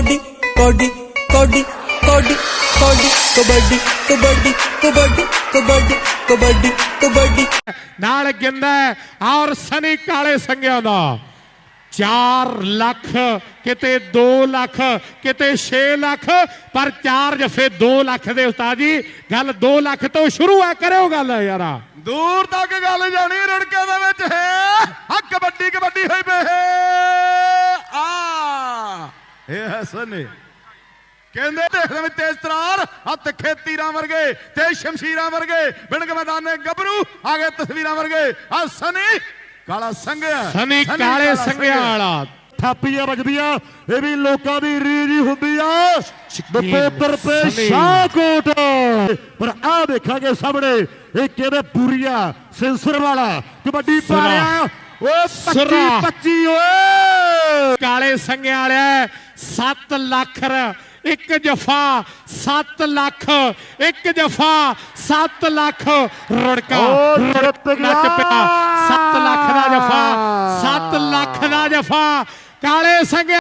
Cody ਕੋਡੀ ਕੋਡੀ ਕੋਡੀ ਕੋਡੀ ਕਬੱਡੀ ਕਬੱਡੀ ਕਬੱਡੀ ਕਬੱਡੀ ਕਬੱਡੀ ਕਬੱਡੀ ਨਾਲ ਗਿੰਦਾ ਔਰ ਸਨੀ ਕਾਲੇ ਸੰਗਿਆਂ ਦਾ 4 ਲੱਖ ਕਿਤੇ 2 ਲੱਖ ਕਿਤੇ 6 ਲੱਖ ਪਰ 4 ਜਫੇ 2 ਲੱਖ ਦੇ ਉਸਤਾਦ ਜੀ ਗੱਲ 2 ਲੱਖ ਤੋਂ ਸ਼ੁਰੂ ਹੈ ਕਰਿਓ ਗੱਲ ਯਾਰਾ ਦੂਰ ਤੱਕ ਗੱਲ ਜਾਣੀ ਰੜਕੇ ਦੇ ਵਿੱਚ ਹੈ ਆ ਕਬੱਡੀ ਕਬੱਡੀ ਹੋਈ ਪਈ ਹੈ ਆ ਇਹ ਹੈ ਸਨੇ। ਕਹਿੰਦੇ ਦੇਖਦੇ ਵਿੱਚ ਤੇਜ਼ ਤਰਾਰ ਆ ਤਿੱਖੇ ਤੀਰਾਂ ਵਰਗੇ ਤੇ ਸ਼ਮਸ਼ੀਰਾਂ ਵਰਗੇ ਬਿਣਕ ਮੈਦਾਨੇ ਗੱਭਰੂ ਆ ਗਏ ਤਸਵੀਰਾਂ ਵਰਗੇ। ਆ ਸਨੀ ਕਾਲਾ ਸੰਘਿਆ। ਸਨੀ ਕਾਲੇ ਸੰਗਿਆਂ ਵਾਲਾ। ਥਾਪੀਆਂ ਵੱਜਦੀਆਂ ਇਹ ਵੀ ਲੋਕਾਂ ਦੀ ਰੀਝ ਹੀ ਹੁੰਦੀ ਆ। ਨਪੋਤਰ ਤੇ। ਸ਼ਾਹਕੋਟ। ਪਰ ਆ ਦੇਖਾਂਗੇ ਸਾਹਮਣੇ ਇਹ ਕਿਹਦੇ ਪੂਰੀਆ ਸੈਂਸਰ ਵਾਲਾ ਕਬੱਡੀ ਪਾ। ਰਿਹਾ ਓਏ 25 ਸੁਰਾ। 25 ਓਏ। ਕਾਲੇ ਸੰਗਿਆਂ ਵਾਲਿਆ 7 ਲੱਖ ਇੱਕ ਜਫਾ 7 ਲੱਖ ਇੱਕ ਜਫਾ 7 ਲੱਖ ਰੁੜਕਾ ਜਿੱਤ ਨੱਚ। ਪਿਆ 7 ਲੱਖ ਦਾ ਜਫਾ 7 ਲੱਖ ਦਾ ਜਫਾ ਕਾਲੇ ਸੰਗਿਆਂ